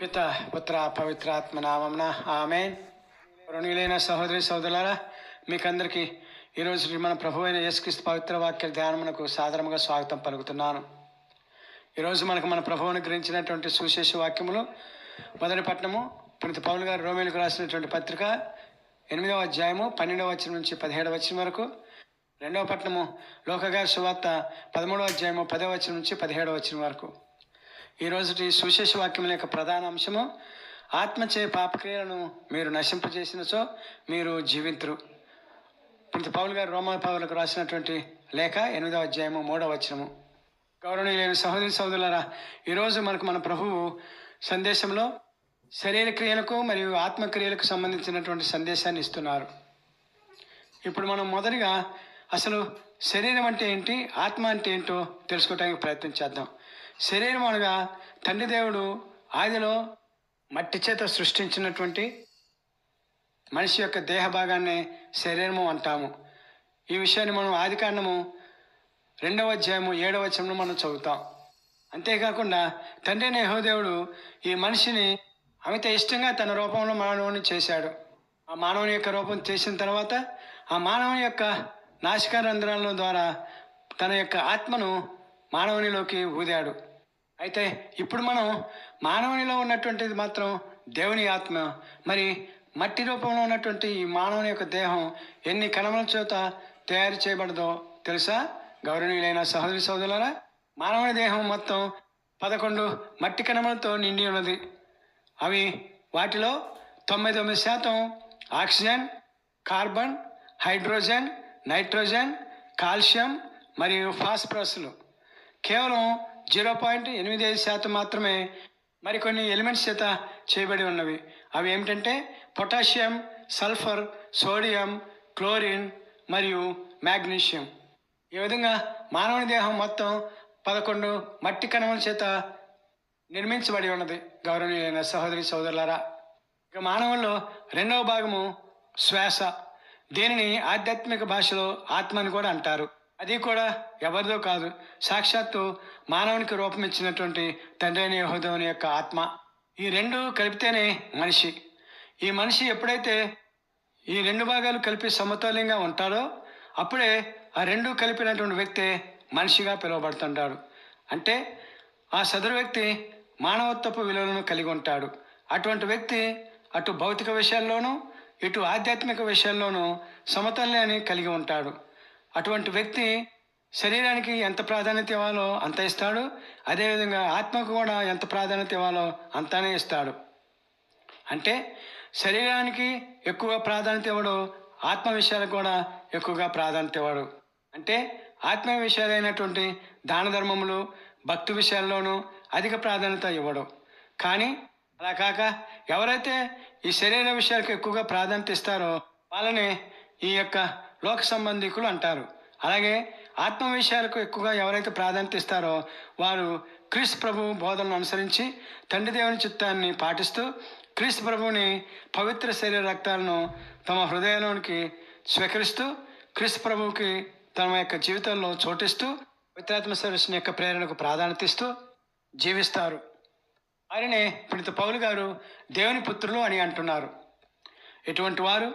పిత పుత్ర పవిత్రాత్మ నామమున ఆమె రుణులైన సహోదరి సహోదరులారా మీకందరికీ ఈరోజు మన ప్రభు అయిన యేసుక్రీస్తు పవిత్ర వాక్య ధ్యానమునకు సాధారణంగా స్వాగతం పలుకుతున్నాను. ఈరోజు మనకు మన ప్రభువును గ్రహించినటువంటి సుశేష వాక్యములు మొదటి పట్టణము ప్రతి పౌలు గారు రోమేలకు రాసినటువంటి పత్రిక ఎనిమిదవ అధ్యాయము పన్నెండవ వచ్చిన నుంచి పదిహేడవ వచ్చిన వరకు రెండవ పట్టణము లోకగారి సువార్త పదమూడవ అధ్యాయము పదవ వచ్చిన నుంచి పదిహేడవ వచ్చిన వరకు. ఈ రోజుటి సుశేష వాక్యం యొక్క ప్రధాన అంశము ఆత్మచే పాపక్రియలను మీరు నశింపజేసినచో మీరు జీవింతురు. పునిత పౌలు గారు రోమా పౌలకు రాసినటువంటి లేఖ ఎనిమిదవ అధ్యాయము మూడవ వచనము. గౌరవనీయులైన సహోదరి సహోదరులారా ఈరోజు మనకు మన ప్రభువు సందేశంలో శరీర క్రియలకు మరియు ఆత్మక్రియలకు సంబంధించినటువంటి సందేశాన్ని ఇస్తున్నారు. ఇప్పుడు మనం మొదటిగా అసలు శరీరం అంటే ఏంటి ఆత్మ అంటే ఏంటో తెలుసుకోవడానికి ప్రయత్నం చేద్దాం. శరీరం అనగా తండ్రి దేవుడు ఆదిలో మట్టి చేత సృష్టించినటువంటి మనిషి యొక్క దేహ భాగాన్ని శరీరము అంటాము. ఈ విషయాన్ని మనం ఆది కాండము రెండవ అధ్యాయము ఏడవ వచనంలో మనం చదువుతాం. అంతేకాకుండా తండ్రి నేహోదేవుడు ఈ మనిషిని అమిత ఇష్టంగా తన రూపంలో మానవుని చేశాడు. ఆ మానవుని యొక్క రూపం చేసిన తర్వాత ఆ మానవుని యొక్క నాశిక రంధ్రాల ద్వారా తన యొక్క ఆత్మను మానవునిలోకి ఊదాడు. అయితే ఇప్పుడు మనం మానవునిలో ఉన్నటువంటిది మాత్రం దేవుని ఆత్మ. మరి మట్టి రూపంలో ఉన్నటువంటి ఈ మానవుని యొక్క దేహం ఎన్ని కణముల చేత తయారు చేయబడదో తెలుసా? గౌరవనీయులైన సహోదరి సోదరులరా మానవుని దేహం మొత్తం పదకొండు మట్టి కణములతో నిండి ఉన్నది. అవి వాటిలో తొంభై తొమ్మిది శాతం oxygen carbon hydrogen nitrogen calcium మరియు ఫాస్ఫరస్లు. కేవలం జీరో పాయింట్ ఎనిమిది ఐదు శాతం మాత్రమే మరికొన్ని ఎలిమెంట్స్ చేత చేయబడి ఉన్నవి. అవి ఏమిటంటే పొటాషియం సల్ఫర్ సోడియం క్లోరిన్ మరియు మ్యాగ్నీషియం ఈ విధంగా మానవుని దేహం మొత్తం పదకొండు మట్టి కణముల చేత నిర్మించబడి ఉన్నది. గౌరవనీయులైన సహోదరి సోదరులారా ఇక మానవుల్లో రెండవ భాగము శ్వాస. దీనిని ఆధ్యాత్మిక భాషలో ఆత్మ అని కూడా అంటారు. అది కూడా ఎవరిదో కాదు. సాక్షాత్తు మానవునికి రూపం ఇచ్చినటువంటి తండ్రి యొక్క ఆత్మ. ఈ రెండు కలిపితేనే మనిషి. ఈ మనిషి ఎప్పుడైతే ఈ రెండు భాగాలు కలిపి సమతుల్యంగా ఉంటాడో అప్పుడే ఆ రెండు కలిపినటువంటి వ్యక్తి మనిషిగా పిలువబడుతుంటాడు. అంటే ఆ సదరు వ్యక్తి మానవత్వపు విలువలను కలిగి ఉంటాడు. అటువంటి వ్యక్తి అటు భౌతిక విషయాల్లోనూ ఇటు ఆధ్యాత్మిక విషయాల్లోనూ సమతుల్యాన్ని కలిగి ఉంటాడు. అటువంటి వ్యక్తి శరీరానికి ఎంత ప్రాధాన్యత ఇవ్వాలో అంత ఇస్తాడు. అదేవిధంగా ఆత్మకు కూడా ఎంత ప్రాధాన్యత ఇవ్వాలో అంతానే ఇస్తాడు. అంటే శరీరానికి ఎక్కువ ప్రాధాన్యత ఇవ్వడు ఆత్మ విషయాలకు కూడా ఎక్కువగా ప్రాధాన్యత ఇవ్వడు. అంటే ఆత్మ విషయాలైనటువంటి దాన ధర్మములు భక్తి విషయాల్లోనూ అధిక ప్రాధాన్యత ఇవ్వడు. కానీ అలా కాక ఎవరైతే ఈ శరీర విషయాలకు ఎక్కువగా ప్రాధాన్యత ఇస్తారో వాళ్ళని ఈ యొక్క లోక సంబంధికులు అంటారు. అలాగే ఆత్మ విషయాలకు ఎక్కువగా ఎవరైతే ప్రాధాన్యత ఇస్తారో వారు క్రీస్తు ప్రభు బోధనను అనుసరించి తండ్రి దేవుని చిత్తాన్ని పాటిస్తూ క్రీస్తు ప్రభుని పవిత్ర శరీర రక్తాలను తమ హృదయంలోనికి స్వీకరిస్తూ క్రీస్తు ప్రభువుకి తమ యొక్క జీవితంలో చోటిస్తూ పవిత్రాత్మ సరస్సుని యొక్క ప్రేరణకు ప్రాధాన్యత ఇస్తూ జీవిస్తారు. వారినే పుణిత పౌలు గారు దేవుని పుత్రులు అని అంటున్నారు. ఇటువంటి వారు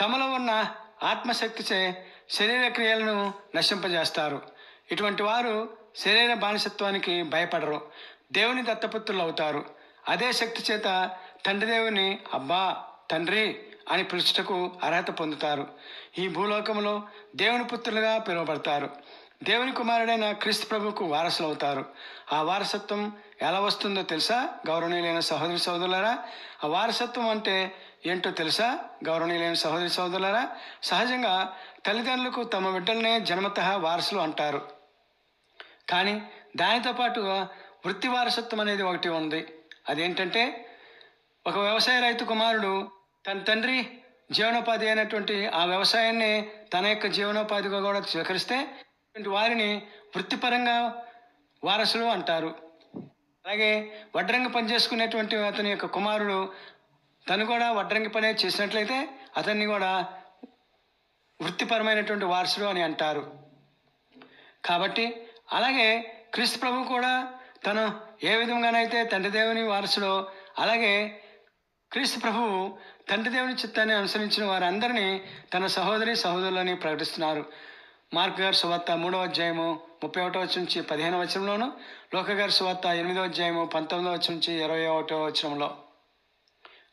తమలో ఉన్న ఆత్మశక్తిచే శరీర క్రియలను నశింపజేస్తారు. ఇటువంటి వారు శరీర బానిసత్వానికి భయపడరు. దేవుని దత్తపుత్రులు అవుతారు. అదే శక్తి చేత తండ్రి దేవుని అబ్బా తండ్రి అని పిలుచుటకు అర్హత పొందుతారు. ఈ భూలోకంలో దేవుని పుత్రులుగా పిలువబడతారు. దేవుని కుమారుడైన క్రీస్తు ప్రభుకు వారసులు అవుతారు ఆ వారసత్వం ఎలా వస్తుందో తెలుసా? గౌరవనీయులైన సహోదరి సోదరులరా ఆ వారసత్వం అంటే ఏంటో తెలుసా? గౌరవనీయులైన సహోదరి సహోదరులారా సహజంగా తల్లిదండ్రులకు తమ బిడ్డలనే జన్మత వారసులు అంటారు. కానీ దానితో పాటుగా వృత్తి వారసత్వం అనేది ఒకటి ఉంది. అదేంటంటే ఒక వ్యవసాయ రైతు కుమారుడు తన తండ్రి జీవనోపాధి అయినటువంటి ఆ వ్యవసాయాన్ని తన యొక్క జీవనోపాధిగా కూడా స్వీకరిస్తే వారిని వృత్తిపరంగా వారసులు అంటారు. అలాగే వడ్రంగి పని చేసుకునేటువంటి అతని యొక్క కుమారుడు తను కూడా వడ్రంగి పని చేసినట్లయితే అతన్ని కూడా వృత్తిపరమైనటువంటి వారసుడు అని అంటారు. కాబట్టి అలాగే క్రీస్తు ప్రభు కూడా తను ఏ విధంగానైతే తండ్రి దేవుని వారసుడో అలాగే క్రీస్తు ప్రభువు తండ్రి దేవుని చిత్తాన్ని అనుసరించిన వారందరినీ తన సహోదరి సహోదరులని ప్రకటిస్తున్నారు. మార్క్ గారి సువార్త మూడవ అధ్యాయము ముప్పై ఒకటో వచ్చి నుంచి పదిహేనవ వచనంలోను లోక గారి సువార్త ఎనిమిదవ అధ్యాయము పంతొమ్మిదవ వచ్చి నుంచి ఇరవై ఒకటో వచనంలో.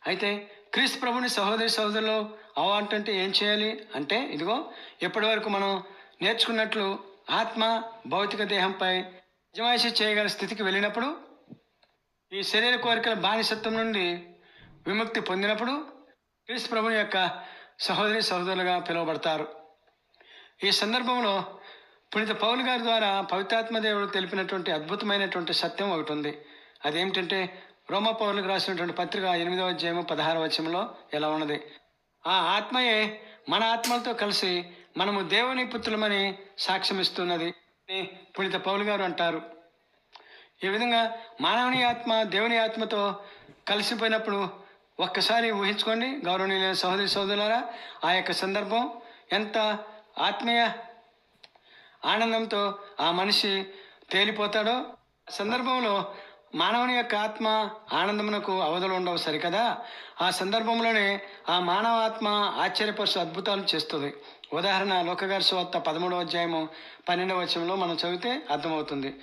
అయితే క్రీస్తు ప్రభుని సహోదరి సహోదరులు అవ్వాలంటే ఏం చేయాలి? అంటే ఇదిగో ఇప్పటి వరకు మనం నేర్చుకున్నట్లు ఆత్మ భౌతిక దేహంపై నిజమాయిషి చేయగల స్థితికి వెళ్ళినప్పుడు ఈ శరీర కోరికల బానిసత్వం నుండి విముక్తి పొందినప్పుడు క్రీస్తు ప్రభుని యొక్క సహోదరి సహోదరులుగా పిలువబడతారు. ఈ సందర్భంలో పునీత పౌలు గారి ద్వారా పవిత్రాత్మ దేవుడు తెలిపినటువంటి అద్భుతమైనటువంటి సత్యం ఒకటి ఉంది. అదేమిటంటే రోమా పౌరులకు రాసినటువంటి పత్రిక ఎనిమిదవ అధ్యాయము పదహార వచనంలో ఎలా ఉన్నది? ఆ ఆత్మయే మన ఆత్మలతో కలిసి మనము దేవుని పుత్రులమని సాక్ష్యం ఇస్తున్నది అని పునీత పౌలు గారు అంటారు. ఈ విధంగా మానవుని ఆత్మ దేవుని ఆత్మతో కలిసిపోయినప్పుడు ఒక్కసారి ఊహించుకోండి గౌరవనీయులైన సహోదరి సోదరులారా ఆ యొక్క సందర్భం ఎంత ఆత్మీయ ఆనందంతో ఆ మనిషి తేలిపోతాడో సందర్భంలో మానవుని యొక్క ఆత్మ ఆనందమునకు అవధులు ఉండవు సరికదా? ఆ సందర్భంలోనే ఆ మానవ ఆత్మ ఆశ్చర్యపరుచు అద్భుతాలు చేస్తుంది. ఉదాహరణ లోకగారి సువార్త పదమూడవ అధ్యాయము పన్నెండవ వచనంలో మనం చదివితే అర్థమవుతుంది.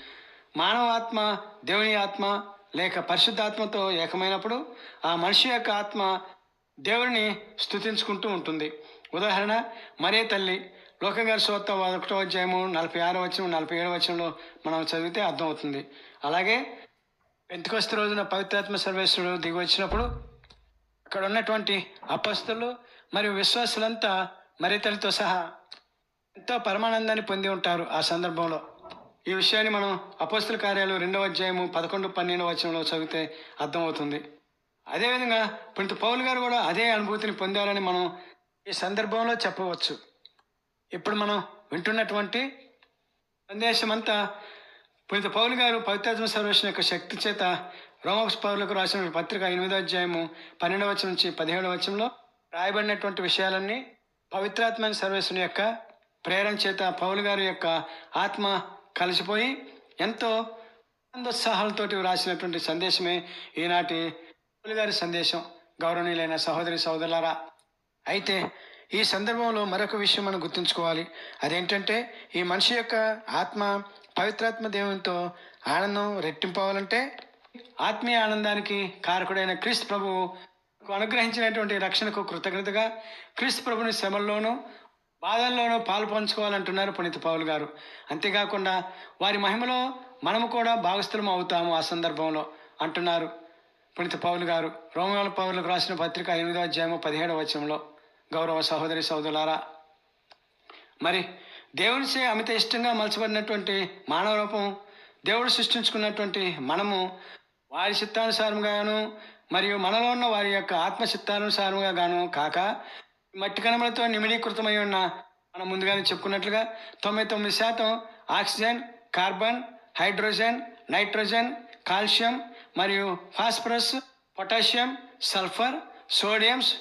మానవ ఆత్మ దేవుని ఆత్మ లేక పరిశుద్ధాత్మతో ఏకమైనప్పుడు ఆ మనిషి యొక్క ఆత్మ దేవుడిని స్తుతించుకుంటూ ఉంటుంది. ఉదాహరణ మరే తల్లి లోకగారి సోత్త ఒకటో అధ్యాయము నలభై ఆరో వచనం నలభై ఏడో వచనంలో మనం చదివితే అర్థమవుతుంది. అలాగే పెంతుకొస్త రోజున పవిత్రాత్మ సర్వేశ్వరుడు దిగి వచ్చినప్పుడు అక్కడ ఉన్నటువంటి అపస్తులు మరియు విశ్వాసులంతా మరితలతో సహా ఎంతో పరమానందాన్ని పొంది ఉంటారు ఆ సందర్భంలో. ఈ విషయాన్ని మనం అపస్తుల కార్యాలు రెండవ అధ్యాయము పదకొండు పన్నెండు వచనంలో చదివితే అర్థమవుతుంది. అదేవిధంగా పుణిత పౌలు గారు కూడా అదే అనుభూతిని పొందారని మనం ఈ సందర్భంలో చెప్పవచ్చు. ఇప్పుడు మనం వింటున్నటువంటి సందేశం అంతా పునీత పౌలు గారు పవిత్రాత్మ సర్వేషన్ యొక్క శక్తి చేత రోమస్ పౌరులకు రాసిన పత్రిక ఎనిమిదో అధ్యాయము పన్నెండవ వచనం నుంచి పదిహేడవ వచనంలో రాయబడినటువంటి విషయాలన్నీ పవిత్రాత్మ సర్వేశ్వని యొక్క ప్రేరణ చేత పౌలు గారి యొక్క ఆత్మ కలిసిపోయి ఎంతో ఆనందోత్సాహాలతో రాసినటువంటి సందేశమే ఈనాటి పౌలు గారి సందేశం. గౌరవనీయులైన సహోదరి సహోదరులారా అయితే ఈ సందర్భంలో మరొక విషయం మనం గుర్తుంచుకోవాలి. అదేంటంటే ఈ మనిషి యొక్క ఆత్మ పవిత్రాత్మ దేవునితో ఆనందం రెట్టింపవాలంటే ఆత్మీయ ఆనందానికి కారకుడైన క్రీస్తు ప్రభువు అనుగ్రహించినటువంటి రక్షణకు కృతజ్ఞతగా క్రీస్తు ప్రభుని శ్రమల్లోనూ బాధల్లోనూ పాలు పంచుకోవాలంటున్నారు పునీత పౌలు గారు. అంతేకాకుండా వారి మహిమలో మనము కూడా భాగస్థులం అవుతాము ఆ సందర్భంలో అంటున్నారు పునీత పౌలు గారు. రోమల పౌరులకు రాసిన పత్రిక ఎనిమిదో అధ్యాయము పదిహేడవ వచనంలో. గౌరవ సహోదరి సహోదరులారా మరి దేవునిచే అమిత ఇష్టంగా మలచబడినటువంటి మానవ రూపం దేవుడు సృష్టించుకున్నటువంటి మనము వారి చిత్తానుసారంగాను మరియు మనలో ఉన్న వారి యొక్క ఆత్మ చిత్తానుసారంగా గాను కాక మట్టి కణములతో నిమిడీకృతమై ఉన్న మనం ముందుగానే చెప్పుకున్నట్లుగా తొంభై తొమ్మిది శాతం oxygen carbon hydrogen nitrogen calcium మరియు phosphorus potassium sulphur sodiums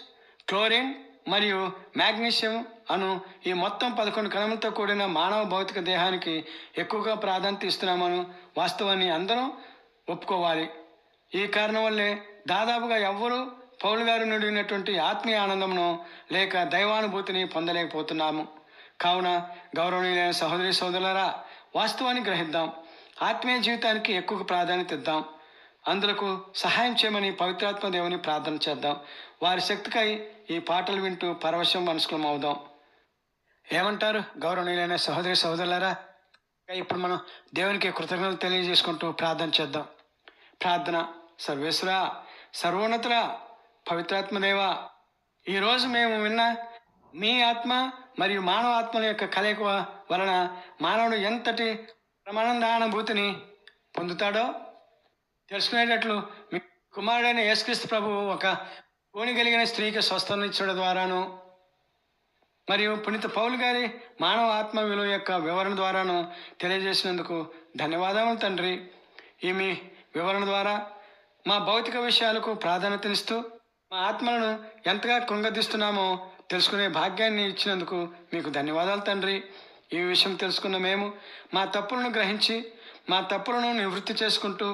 chlorine మరియు మ్యాగ్నీషియం అను ఈ మొత్తం పదకొండు కణములతో కూడిన మానవ భౌతిక దేహానికి ఎక్కువగా ప్రాధాన్యత ఇస్తున్నామను వాస్తవాన్ని అందరం ఒప్పుకోవాలి. ఈ కారణం వల్లే దాదాపుగా ఎవ్వరూ పౌలు గారు నుడినటువంటి ఆత్మీయ ఆనందమును లేక దైవానుభూతిని పొందలేకపోతున్నాము. కావున గౌరవనీయులైన సహోదరి సోదరులరా వాస్తవాన్ని గ్రహిద్దాం. ఆత్మీయ జీవితానికి ఎక్కువ ప్రాధాన్యత ఇద్దాం. అందులకు సహాయం చేయమని పవిత్రాత్మ దేవుని ప్రార్థన చేద్దాం. వారి శక్తికై ఈ పాటలు వింటూ పరవశం మనసుకులం అవుదాం ఏమంటారు? గౌరవనీయులైన సహోదరి సహోదరులారా ఇప్పుడు మనం దేవునికి కృతజ్ఞతలు తెలియజేసుకుంటూ ప్రార్థన చేద్దాం. ప్రార్థన సర్వేశ్వర సర్వోన్నతుల పవిత్రాత్మదేవ ఈరోజు మేము విన్న మీ ఆత్మ మరియు మానవ ఆత్మల యొక్క కలయిక వలన మానవుడు ఎంతటి ప్రమానందానుభూతిని పొందుతాడో తెలుసుకునేటట్లు మీ కుమారుడైన యేసుక్రీస్తు ప్రభు ఒక కోని కలిగిన స్త్రీకి స్వస్థనిచ్చడం ద్వారాను మరియు పునీత పౌల్ గారి మానవ ఆత్మ విలువ యొక్క వివరణ ద్వారాను తెలియజేసినందుకు ధన్యవాదములు తండ్రి. ఈ మీ వివరణ ద్వారా మా భౌతిక విషయాలకు ప్రాధాన్యతనిస్తూ మా ఆత్మలను ఎంతగా కృంగదీస్తున్నామో తెలుసుకునే భాగ్యాన్ని ఇచ్చినందుకు మీకు ధన్యవాదాలు తండ్రి. ఈ విషయం తెలుసుకున్న మేము మా తప్పులను గ్రహించి మా తప్పులను నివృత్తి చేసుకుంటూ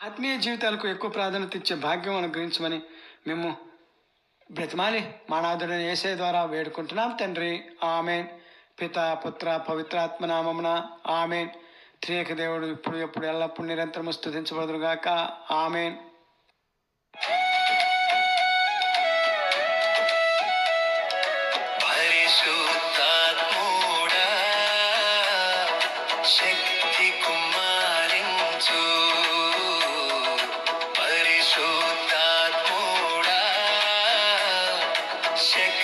ఆత్మీయ జీవితాలకు ఎక్కువ ప్రాధాన్యత ఇచ్చే భాగ్యం అనుగ్రహించమని మేము బ్రతిమాలి. మానాథుడని ఏసే ద్వారా వేడుకుంటున్నాం తండ్రి. ఆమెన్. పిత పుత్ర పవిత్రాత్మ నామమున ఆమెన్. త్రియక దేవుడు ఇప్పుడు ఎప్పుడు ఎల్లప్పుడు నిరంతరము స్థుతించబడుగాక ఆమెన్. check.